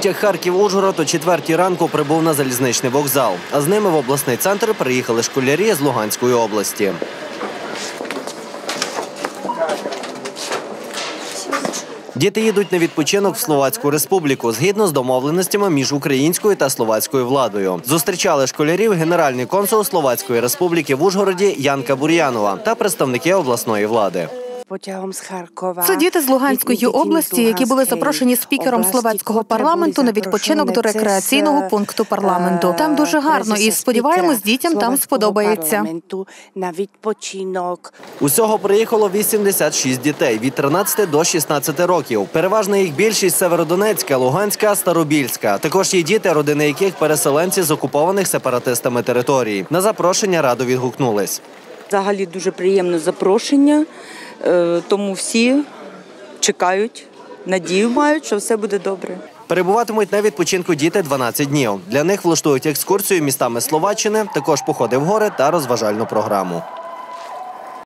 Потяг Харків-Ужгород о четвертій ранку прибув на залізничний вокзал. А з ними в обласний центр приїхали школярі з Луганської області. Діти їдуть на відпочинок в Словацьку республіку згідно з домовленостями між українською та словацькою владою. Зустрічали школярів генеральний консул Словацької республіки в Ужгороді Янка Бур'янова та представники обласної влади. Потягом з Харкова. Це діти з Луганської області, які були запрошені спікером словацького парламенту на відпочинок до рекреаційного пункту парламенту. Там дуже гарно і сподіваємось, дітям там сподобається. На відпочинок. Усього приїхало 86 дітей від 13 до 16 років. Переважна їх більшість Северодонецька, Луганська, Старобільська. Також є діти, родини яких переселенці з окупованих сепаратистами територій. На запрошення радо відгукнулись. Взагалі дуже приємне запрошення, е, тому всі чекають, надію мають, що все буде добре. Перебуватимуть на відпочинку діти 12 днів. Для них влаштують екскурсію містами Словаччини, також походи в гори та розважальну програму.